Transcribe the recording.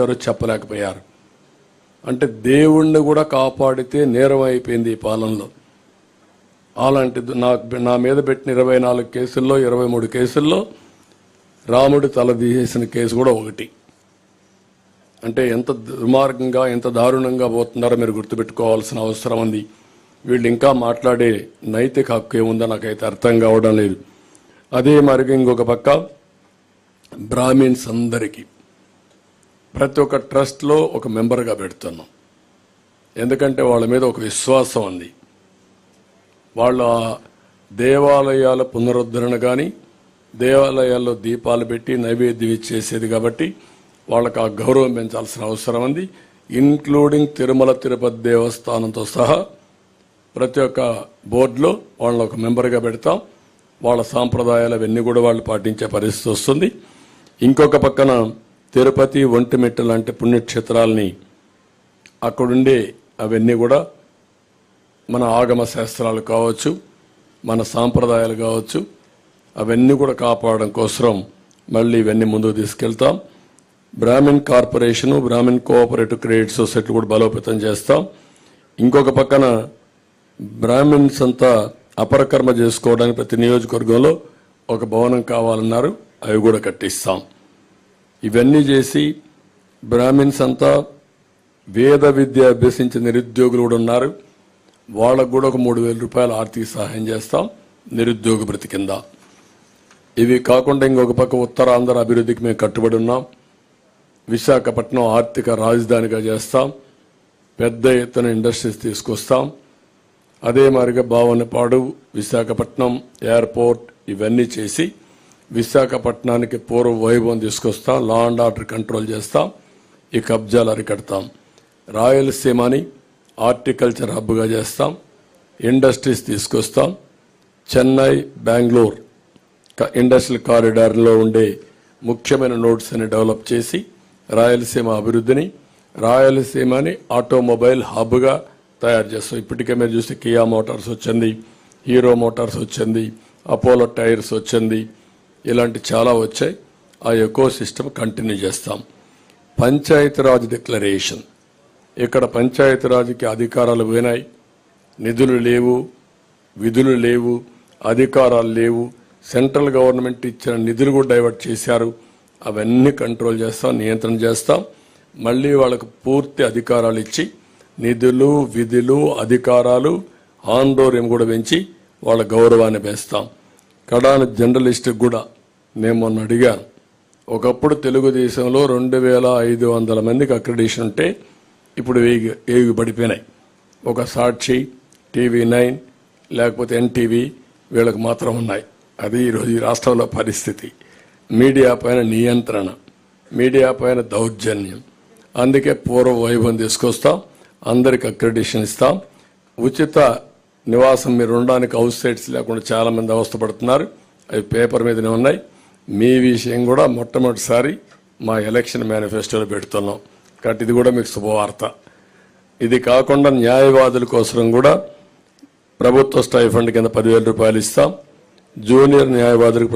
చేశారో చెప్పలేకపోయారు. అంటే దేవుణ్ణి కూడా కాపాడితే నేరం అయిపోయింది ఈ పాలనలో. అలాంటిది నా నా మీద పెట్టిన ఇరవై నాలుగు కేసుల్లో ఇరవై మూడు కేసుల్లో రాముడు తల తీసేసిన కేసు కూడా ఒకటి. అంటే ఎంత దుర్మార్గంగా ఎంత దారుణంగా పోతున్నారో మీరు గుర్తుపెట్టుకోవాల్సిన అవసరం ఉంది. వీళ్ళు ఇంకా మాట్లాడే నైతిక హక్కు ఏముందో నాకైతే అర్థం కావడం లేదు. అదే మార్గం ఇంకొక పక్క బ్రాహ్మిన్స్ అందరికీ. ప్రతి ఒక్క ట్రస్ట్లో ఒక మెంబర్గా పెడుతున్నాం. ఎందుకంటే వాళ్ళ మీద ఒక విశ్వాసం ఉంది. వాళ్ళ దేవాలయాల పునరుద్ధరణ కానీ దేవాలయాల్లో దీపాలు పెట్టి నైవేద్యం ఇచ్చేసేది కాబట్టి వాళ్ళకి ఆ గౌరవం పెంచాల్సిన అవసరం ఉంది. ఇన్క్లూడింగ్ తిరుమల తిరుపతి దేవస్థానంతో సహా ప్రతి ఒక్క బోర్డులో వాళ్ళని ఒక మెంబర్గా పెడతాం. వాళ్ళ సాంప్రదాయాలు అవన్నీ కూడా వాళ్ళు పాటించే పరిస్థితి వస్తుంది. ఇంకొక పక్కన తిరుపతి ఒంటిమిట్ట లాంటి పుణ్యక్షేత్రాలని అక్కడుండే అవన్నీ కూడా మన ఆగమ శాస్త్రాలు కావచ్చు మన సాంప్రదాయాలు కావచ్చు అవన్నీ కూడా కాపాడడం కోసం మళ్ళీ ఇవన్నీ ముందుకు తీసుకెళ్తాం. Brahmin corporation Brahmin cooperative credit society కూడా బలోపేతం చేస్తాం. ఇంకొక పక్కన బ్రాహ్మిన్స్ అంతా అపరకర్మ చేసుకోవడానికి ప్రతి నియోజకవర్గంలో ఒక భవనం కావాలన్నారు అవి కూడా కట్టిస్తాం. ఇవన్నీ చేసి బ్రాహ్మిన్స్ అంతా వేద విద్య అభ్యసించిన నిరుద్యోగులు కూడా ఉన్నారు. వాళ్ళకు కూడా ఒక మూడు వేల రూపాయల ఆర్థిక సహాయం చేస్తాం. నిరుద్యోగ భృతి కింద. ఇవి కాకుండా ఇంకొక పక్క ఉత్తరాంధ్ర అభివృద్ధికి మేము కట్టుబడి ఉన్నాం. విశాఖపట్నం ఆర్థిక రాజధానిగా చేస్తాం. పెద్ద ఎత్తున ఇండస్ట్రీస్ తీసుకొస్తాం. అదే మాదిరిగా భావనపాడు విశాఖపట్నం ఎయిర్పోర్ట్ ఇవన్నీ చేసి విశాఖపట్నానికి పూర్వ వైభవం తీసుకొస్తాం లా అండ్ ఆర్డర్ కంట్రోల్ చేస్తాం ఈ కబ్జాలు అరికడతాం రాయలసీమని హార్టికల్చర్ హబ్గా చేస్తాం ఇండస్ట్రీస్ తీసుకొస్తాం. చెన్నై బెంగళూరు క- ఇండస్ట్రియల్ కారిడార్లో ఉండే ముఖ్యమైన నోట్స్ని డెవలప్ చేసి రాయలసీమ అభివృద్ధిని రాయలసీమని ఆటోమొబైల్ హబ్గా తయారు చేస్తాం. ఇప్పటికే మీరు చూస్తే కియా మోటార్స్ వచ్చింది హీరో మోటార్స్ వచ్చింది అపోలో టైర్స్ వచ్చింది ఇలాంటి చాలా వచ్చాయి. ఆ ఎకో సిస్టమ్ కంటిన్యూ చేస్తాం. పంచాయతీరాజ్ డిక్లరేషన్. ఇక్కడ పంచాయతీరాజ్కి అధికారాలు పోయినాయి. నిధులు లేవు విధులు లేవు అధికారాలు లేవు. సెంట్రల్ గవర్నమెంట్ ఇచ్చిన నిధులు కూడా డైవర్ట్ చేశారు. అవన్నీ కంట్రోల్ చేస్తాం నియంత్రణ చేస్తాం. మళ్ళీ వాళ్ళకు పూర్తి అధికారాలు ఇచ్చి నిధులు విధులు అధికారాలు ఆందోర్యం కూడా పెంచి వాళ్ళ గౌరవాన్ని పెంచుతాం. కడాన జర్నలిస్ట్ కూడా నేను మొన్న అడిగాను. ఒకప్పుడు తెలుగుదేశంలో రెండు వేల ఐదు వందల మందికి అక్రిడేషన్ ఉంటే ఇప్పుడు వేగి వేగి పడిపోయినాయి? ఒక సాక్షి టీవీ నైన్ లేకపోతే ఎన్టీవీ వీళ్ళకి మాత్రం ఉన్నాయి. అది ఈరోజు ఈ రాష్ట్రంలో పరిస్థితి. మీడియా పైన నియంత్రణ మీడియా పైన దౌర్జన్యం. అందుకే పూర్వ వైభవం తీసుకొస్తాం అందరికి అక్రెడిషన్ ఇస్తాం. ఉచిత నివాసం మీరు ఉండడానికి హౌస్ సైట్స్ లేకుండా చాలామంది అవస్థపడుతున్నారు. అవి పేపర్ మీదనే ఉన్నాయి. మీ విషయం కూడా మొట్టమొదటిసారి మా ఎలక్షన్ మేనిఫెస్టోలో పెడుతున్నాం. కాబట్టి ఇది కూడా మీకు శుభవార్త. ఇది కాకుండా న్యాయవాదుల కోసం కూడా ప్రభుత్వ స్టైఫండ్ కింద పదివేల రూపాయలు ఇస్తాం. జూనియర్ న్యాయవాదులకు